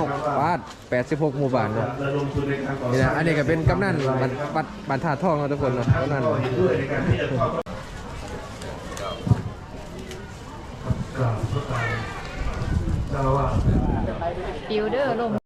86บ้าน86หมู่บ้านเนาะนี่นะอันนี้ก็เป็นกำนันบัตรบัตรบัตราทองเนาะทุกคนเนาะกำนันฟิลเดอร์ลม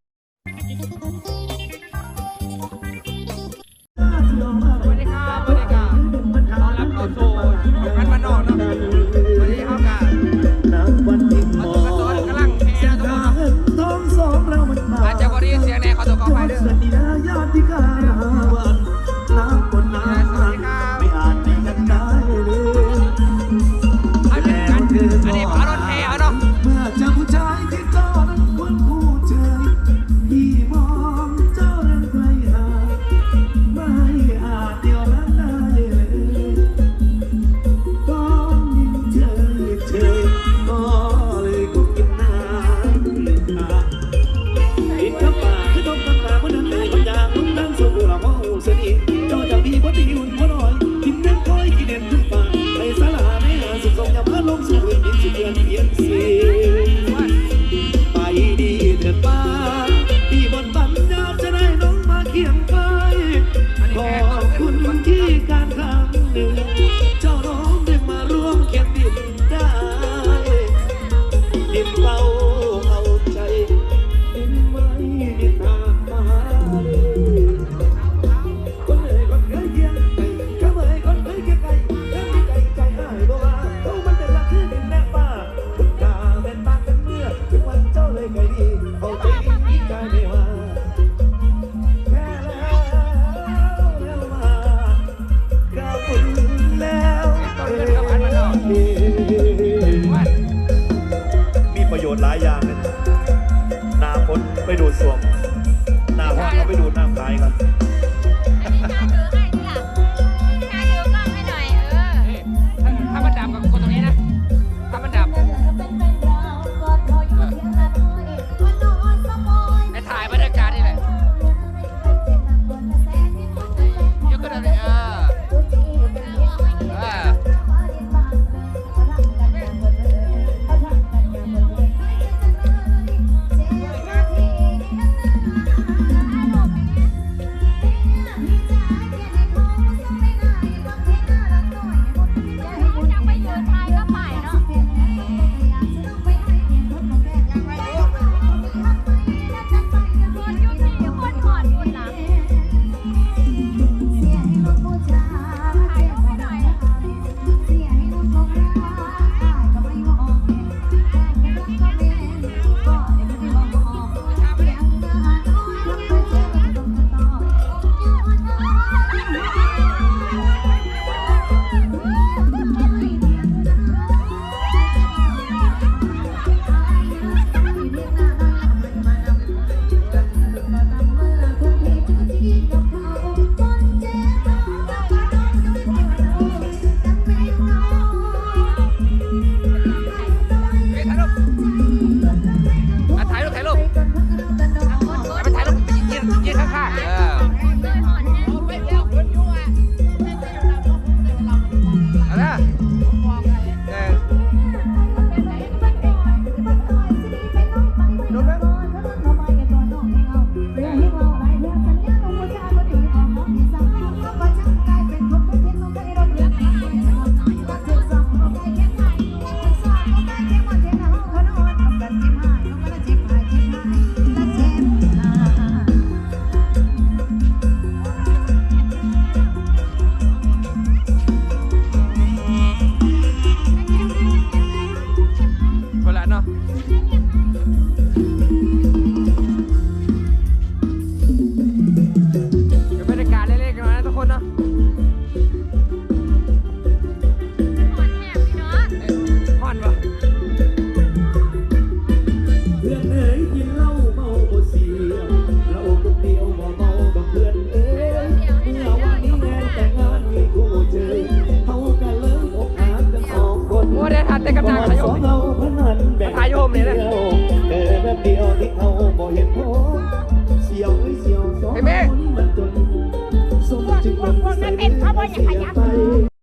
มึงมึงเงินเต้นเขาบ่อยากขยับ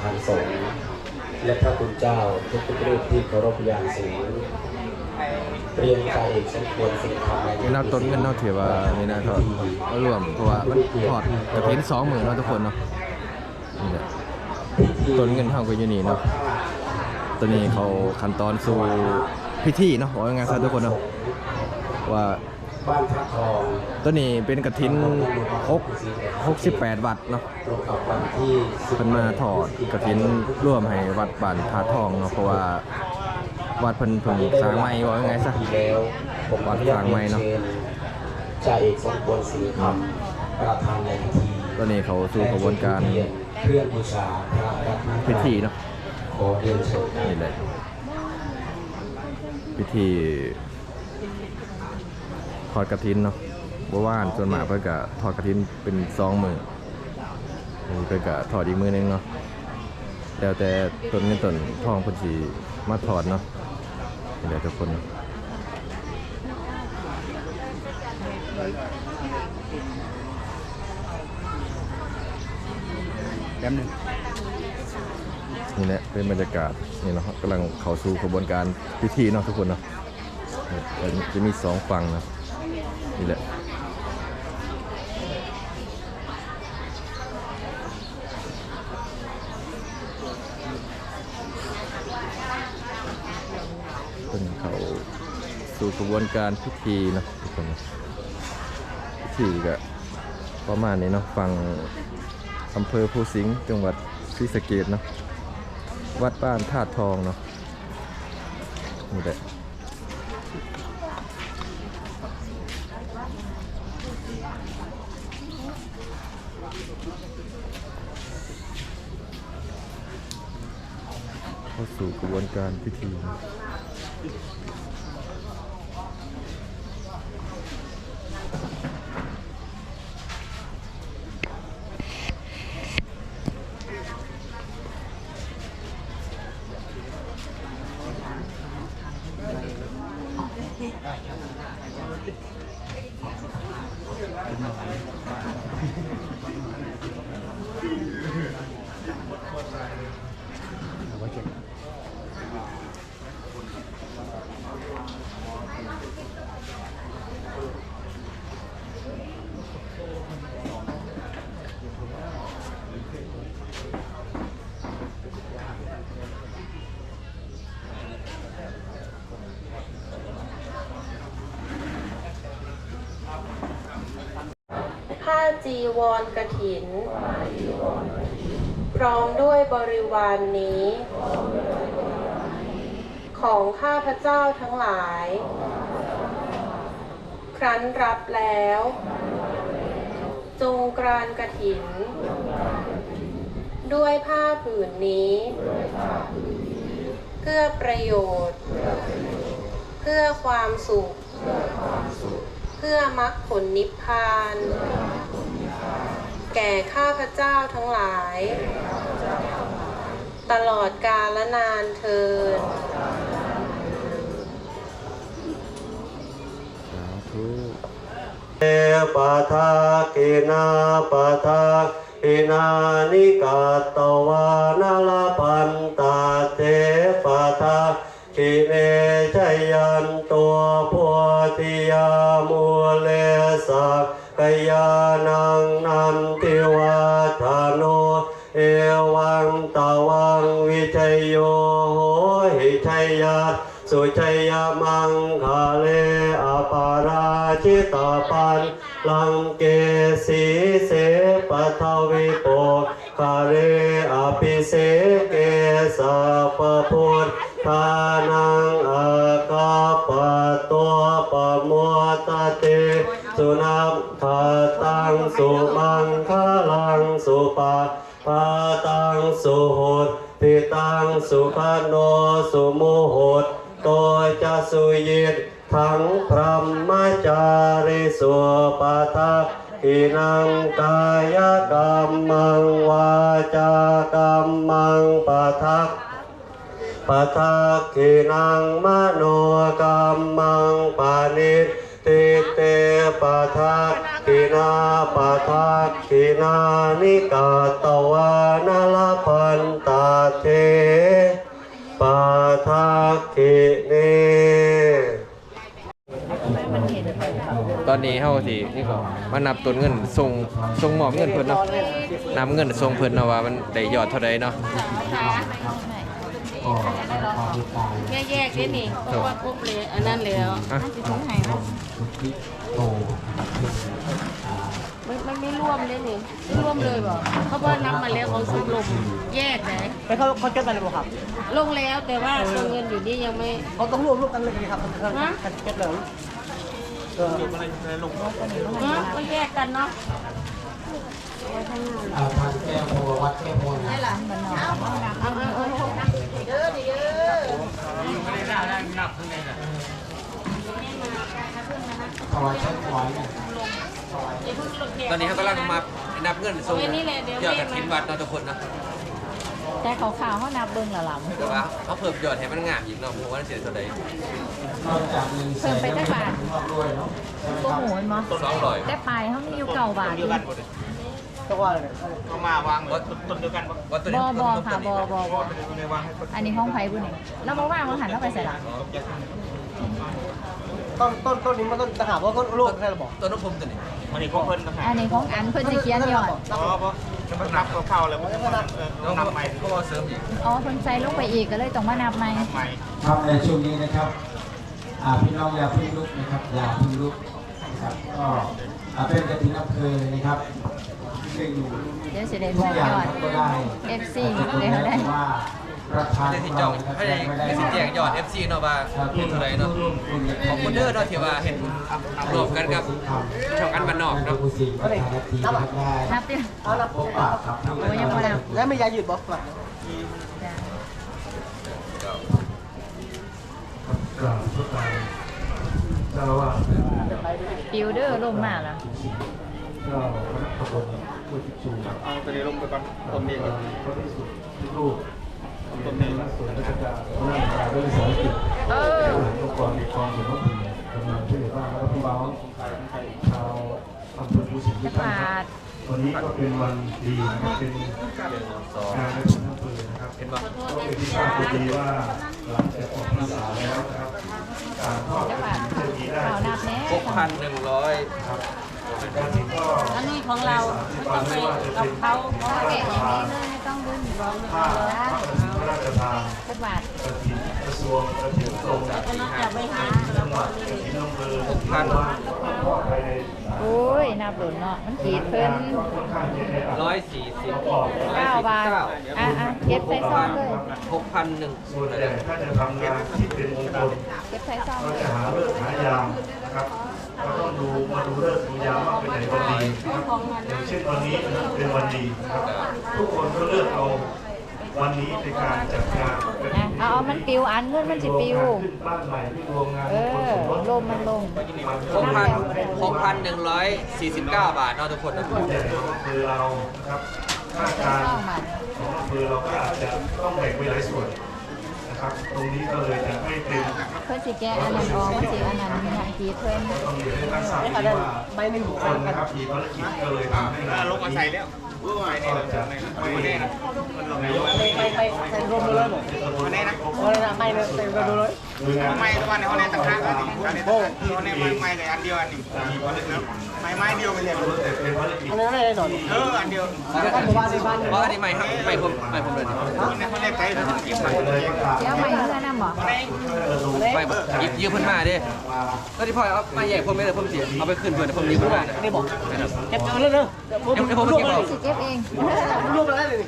ประธานสงฆ์และพระคุณเจ้าทุกทุกรูปที่เคารพอย่างสูงเรียนการเอกสมควรสิ่งทำในนี่นะต้นเงินเนาะถือว่านี่นะเขารวมเพราะว่ามันถอดกระถินสองหมื่นเนาะทุกคนเนาะนี่แหละต้นเงินเท่ากันอยู่นี่เนาะตัวนี้เขาขั้นตอนสู่พิธีเนาะว่ายังไงซะทุกคนเนาะว่าบ้านพระทอง ตัวนี้เป็นกระถิน6 68 วัตต์เนาะตรงกับวันที่10เพิ่นมาถอดกระถินร่วมให้วัดบ้านผาทองเนาะเพราะว่าวัดเพิ่นเพิ่งสร้างใหม่ว่ายังไงซะที่แล้วผมขออนุญาตเรียนเชิญจ่าเอกสมควรสิงห์คำประธานในพิธีตัวนี้เขาสู่กระบวนการเครื่องบูชาพระรัตนตรัยพิธีเนาะขอเรียนเชิญนี่แหละพิธีทอดกระถินเนาะ บ่ว่านส่วนมากเพิ่นก็ทอดกระถินเป็นสองมือนี่เพิ่นก็ทอดอีกมือหนึงเนาะแล้วแต่ต้นเงินต้นทองเพิ่นสิมาทอดเนาะนี่แหละทุกคนเนาะนี่แหละเป็นบรรยากาศนี่เนาะกำลังเข้าสู่กระบวนการพิธีเนาะทุกคนเนาะนี่จะมีสองฝั่งนะนี่แหละ เป็นเขาสู่กระ บวนการพิธีนะทุกคนพิธีก็ประมาณนี้เนาะฝั่งอำเภอภูสิงห์จังหวัดศรีสะเกษเนาะวัดบ้านธาตุทองเนาะนี่แหละเข้าสู่กระบวนการพิธี จีวรกถิน พร้อมด้วยบริวารนนี้ ของข้าพเจ้าทั้งหลาย ครั้นรับแล้ว จงกรานกถิน ด้วยผ้าผืนนี้ เพื่อประโยชน์ เพื่อความสุข เพื่อมรรคผลนิพพาน แก่ข้าพเจ้าทั้งหลาย ตลอดกาลนานเทินสาธุเอปะทากินาปะทาอินานิกาตวานาลพันตาเทปะทาคิเนชยันตัวพัวติยามูเลสัก กยานังนันติวาธาโนเอวังตาวังวิชัยโยโหหิชัยยัตสุชัยมังคาเลอปาราชิตาปันลังเกสีเสปทวิโปคาเรอภิเสเกสะปะพุทธานังอาคาปะตัวปะมวตเต สุนัมทาตังสุมังคลังสุปาปาตังสุหุตติตังสุขโนสุโมโหตโตจะสุยิตทั้งพรหมจาริสุปาทาอินังกายกรรมังวาจากรรมังปะทักปะทักขินังมโนกรรมังปานิ ติเตปะทะกินาปะทะกินานิกาตวานลพันตาเทปะทะกิเนตอนนี้เฮาสินี่ก็มานับต้นเงินส่งส่งมอบเงินเพิ่นเนาะนับเงินส่งเพิ่นเนาะว่ามันได้ยอดเท่าใดเนาะ ก็ความดีใจแยกแยกได้นี่เพราะว่าครบเลยอันนั้นแล้วอะสุทธิโตมันมันไม่ร่วมเลยนี่ไม่ร่วมเลยบอกเพราะว่านับมาแล้วของสุลงแยกไหนไปเขาเขาเก็บกันเลยบ่ครับ ลงแล้วแต่ว่าตัวเงินอยู่นี่ยังไม่เขาต้องรวมรวมกันเลยครับเขาฮะเก็บเลยฮะมันแยกกันเนาะอาทานแก้วโพวัดแก้วโพนะเอาเอาเอาเยอะดิเยอะ ถวายเช้าถวายเนี่ยตอนนี้เฮากำลังมานับเงินส่งไว้นี่แหละเดี๋ยวยอดแยกกฐินมาวัดเนาะทุกคนเนาะแต่ขาวๆเขานับเบิ่งและล่ะแต่ว่าเขาเพิ่มยอดให้มันงามอีกเนาะเพราะว่ามันสิได้เท่าใดนอกจากเงินแสนเพิ่มไปจักบาทรอบด้วยเนาะใช่ไหมตัวครับหมูเห็นมั้200แต่ปลายเขามีอยู่เก่าบาท อยู่ตัวว่าเลยว่าต้นเดียวกันว่าตัวบนี้อบอค่ะบอบอบออันนี้ห้องไผ่บุญนี่แล้วมาว่างมาหันเข้าไปใส่หลังต้นต้นต้นนี้มันต้นต่างหากว่าต้นรวมใช่หรือเปล่าตัวน้ำผมตัวนี้อันนี้ของอันเพิ่นจะเขียนยอดน้องเขาเอาเสริมอีกอ๋อเพิ่นใส่ลงไปอีกก็เลยต้องมานับใหม่ครับในช่วงนี้นะครับอ่าพี่น้องอย่าเพึ่งลุกนะครับอย่าเพึ่งลุกนะครับก็อ่าเป็นกระถิ่นอำเภอนะครับซึ่ง เดี๋ยวสิได้ทุกใส่อย่างยอดก็ได้ FC เดี๋ยวเขาได้ว่าประธานได้ที่จองให้ได้ได้สิแจกยอด FC เนาะว่าพูดเท่าใดเนาะขอบคุณเด้อเนาะที่ว่าเห็นรวมกันกับช่องอันบ้านนอกเนาะผู้สิ่งประธานทีนะครับได้นับดิเอาละพบปะครับโอ้ยยังบ่นับแล้วไม่ยาหยุดบ่มาจ้ะกราบพระการเจ้าว่าปิวเดอร์ลงมาแล้ว เจ้าคณะตำบลห้วยติจูเอาตัวนี้ลงไปก่อนต้นนี้ก่อนพระภิกษุทุกรูปต้นนี้ส่วนราชการพระนางด้วยสารกิจเออองค์กรปกครองส่วนท้องถิ่นกำลังช่วยเหลือบ้านและพี่น้องชาวอำเภอภูสิงห์ทุกท่านครับวันนี้ก็เป็นวันดีนะครับเป็นงานในส่วนอำเภอนะครับเห็นบ่ก็เป็นที่ทราบดีว่าหลังจากออกพรรษาแล้วนะครับการทอดจะปาดจะมีได้ข่าวนับแน่6,100การที่ก็ อันนี้ของเราไม่ต้องไปกับเขาเพราะว่าแกะอย่างนี้เลยไม่ต้องดึงร้องผ้าพระกฐินพระราชทานจักบาทกฐินกระทรวงกฐินกรมอันนั้นจะไม่ให้จังหวัดกฐินอำเภอทุกท่านทอดภายในโอ้ยนับหล่นเนาะมันขีดเพิ่นค่อนข้างเยอะในอัตรา140ก่อนเก้าบาทอะอะเก็บใส่ซองเลย6,100ส่วนใหญ่ถ้าจะทำงานที่เป็นมงคลเก็บใส่ซองก็เลยจะหาเลิกษ์หายามนะครับก็ต้องดูมาดูเลิกษ์ดู ยามว่าเป็นไหนวันดีนะครับอย่างเช่นวันนี้เป็นวันดีนะครับ ทุกคนก็เลือกเอาวันนี้ในการจัดงานนะเอาเอามันปิวอันเงินมันสิปิว ขึ้นบ้านใหม่ที่รวมงานเออลมมันลง6,000 6,149บาทเนาะทุกคนเนาะผู้ใหญ่ของอำเภอเรานะครับข้าราชการของอำเภอเราก็อาจจะต้องแบ่งไปหลายส่วน นะครับ ตรงนี้ก็เลยจะไม่เป็นเพื่อสิแกะอันนั้นออกมันสิอันนั้นมีหยังขีดเพิ่นต้องเรียนให้ทักษะที่ว่าใบหนึ่งทุกคนนะครับมีภารกิจก็เลยทำให้งานลงมาใส่แล้วก็จะไม่ไปไปใส่รวมเลยหมดวันนี้นะวันนี้นะไม่เลยใส่รวมเลยไม่ทุกวันในห้องในต่างหากอันนี้อันนี้คือห้องในไม้ไม้เลยอันเดียวอันนี้ไม้ ไม้เดียวไปเลยแต่เป็นภารกิจอันนี้ไม่ได้หนอนเอออันเดียวบ้านหมู่บ้านในบ้านเพราะอันนี้ใหม่ครับใหม่ผมใหม่ผมเลยคนในห้องในใจเราต้องเก็บไว้เลยประกาศเดี๋ยวใหม่เพื่อนนำบ่ใหม่ยิบยืมเพิ่นมาเด้ก็ที่พ่อเอามาใหญ่ผมไม่ได้ผมสิเอาไปขึ้นเพิ่นผมยืมเพิ่นมานี่บอกเก็บเงินเลยเนอะเดี๋ยวผมมาเก็บเอาสิเก็บเองรวมเลยเลย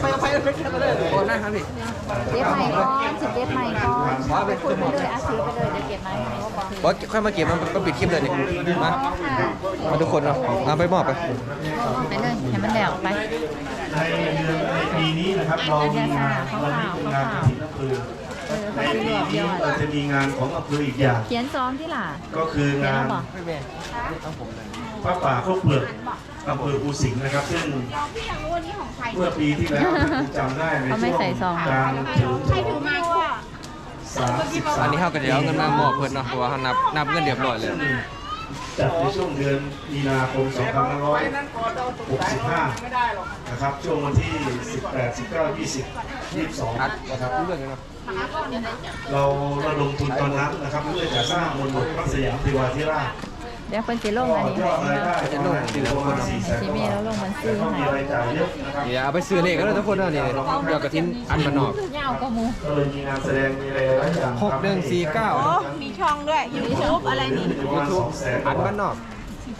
ไปไปไปเก็บไปเลยโอ้นะครับพี่เก็บใหม่ก่อนสิเก็บใหม่ก่อนไปคุยไปเลยอะถือไปเลยเดี๋ยวเก็บใหม่ให้เขาบอกบอสค่อยมาเก็บมันต้องปิดคลิปเลยนี่มามาทุกคนเนาะเอาไปมอบไปไปเลยให้มันแล้วไปในเดือนในปีนี้นะครับเรามีงานวันนี้เป็นงานกฐินอำเภอเออในเขาจะปีเลือกนี้ยอดเราจะมีงานของอำเภออีกอย่าง เขียนซ้อมที่ล่ะก็คืองานบอกพระป่าข้าวเปลือกอำเภอภูสิงห์นะครับ ซึ่งเมื่อปีที่แล้วถ้าคุณจำได้ในช่วงการเฉลิมฉลองสามสิบสามอันนี้เขาก็จะเอาเงินมามอบเพิ่นเนาะเพราะว่าเขานับนับเงินเรียบร้อยแล้ว จัดในช่วงเดือนมีนาคม 2565 นะครับ ช่วงวันที่ 18 19 20 22 นะครับ เรื่องนี้เนาะเราระดมทุนตอนนั้นนะครับเพื่อจะสร้างมนต์พระสยามเทวาธิราช เดี๋ยวคนสิลงอันนี้ยอดรายได้ประมาณประมาณ4แสนสิมีแล้วลงมันซื้แต่อก็มีให้รายจ่ายเยอะนะครับนี่เอาไปซื้อเลขกันเลยทุกคนเนาะนี่เดี๋ยวกระทินอันมานอกเหงาก็มูก็เลยมีงานแสดงมีอะไรหลายอย่างหกหนึ่งสี่เก้ามีช่องด้วยยูทูบอะไรนี่ยูทูบแสนอันบ้านนอก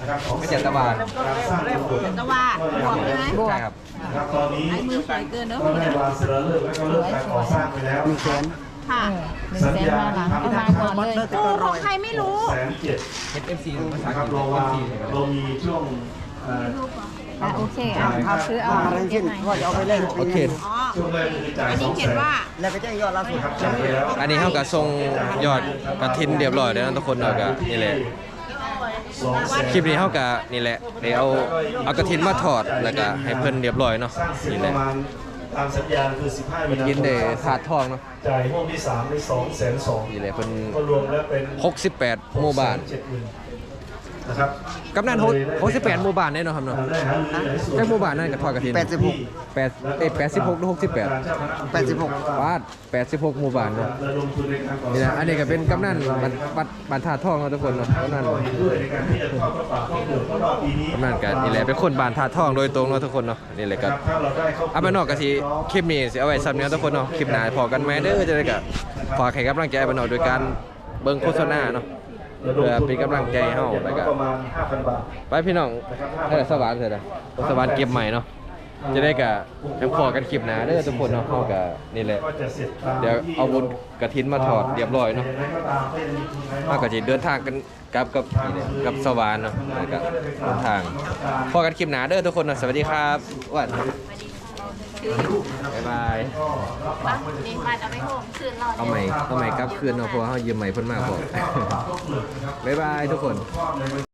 นะครับของไม่เจ็ดตะบาทการสร้างมนต์บทตะว่าบวกใช่ไหมใช่ครับนะครับตอนนี้ไอ้มือสวยเกินเนาะก็ได้วางเสนอเลิกแล้วก็เลิกการก่อสร้างไปแล้ว ค่ะหนึ่งสัญแสนญามาหลังทำเอามาก่อนเลยโอ้ของใครไม่รู้ แสนเจ็ด HFC ภาษานะคอัรังบกฤษเราวางเรามีช่วงเอ่ออะโอเคเอาเอาซื้อเอาเก็บไหนโอเคช่วงแรกคือจ่ายอันสนี้องแสเขียนนว่า แล้วก็แจ้งยอดล่าสุด นะครับจ่ายไปแล้วอันนี้เขาก็ส่งยอดกระทินเรียบร้อยแล้วนะทุกคนเนาะก็นี่แหละ สองแสน คลิปนี้เขาก็นี่แหละเดี๋ยวเอาเอากระทินมาถอดแล้วก็ให้เพิ่นเรียบร้อยเนาะสร้างเสร็จนี่ปแหละ ระมาณ ตามสัญญาคือ 15มีนาคมกินได้ถาดทองเนาะจ่ายห่วงที่3ใน2แสนสองนี่แหละเพิ่นก็รวมแล้วเป็น68หมู่บ้านเจ็ดหมื่ นนะครับกำนัน68หมู่บ้านแน่เนาะครับเนาะได้หารือในส่วนได้หมู่บ้านนั่นก็ทอดกระทิน86แปดเอ้ย86หรือ68 86บาท86หมู่บ้านเนาะระดมทุนในการก่อนี่สร้านะงอันนี้ก็เป็นกำนันบันบันบันทาทองเนาะทุกคนเนาะกำนันก็เห็นด้วยในการที่จะทอดพระป่าข้าวเปลือกเพราะว่าปีนี้กำนันกันนี่แหละเป็นคนบานทาทองโดยตรงเนาะทุกคนเนาะนี่แหละก็ถ้าเราได้ข้าวเปลืเอาไปนอกก็สิคลิปนี้สิเอาไว้ซ้ำเนี้ยทุกคนเนาะคลิปหน้าพอกันไหมเด้อจะได้ก็ฝากให้กำลังใจเอาไปนอกโดยการเบิ่งโฆษณาเนาะ เพื่อเป็นกำลังใจให้เฮาแล้วก็ประมาณ5,000บาทไปพี่น้องเออสวรรค์เถอะนะสวรรค์เก็บใหม่เนาะจะได้ก็ยังพอกันคลิปหน้าเด้อทุกคนเนาะเฮาก็นี่แหละก็จะเสร็จตามเดี๋ยวเอาบุญกระถินมาถอดเรียบร้อยเนาะงไงก็ตามก็ยังมีทุนภายนเฮาก็สิเดินทางกันกลับกับนี่แหละกับสวรรค์เนาะแล้วก็เดินทางพอกันคลิปหน้าเด้อทุกคนเนาะสวัสดีครับอ้วัน บ๊ายบายปะนี่มาเอาไปโฮมคืนรอเอาใหม่เอาใหม่กลับคืนเนาะเพราะว่าเขายืมใหม่เพิ่นมากพอบ๊ายบายทุกคน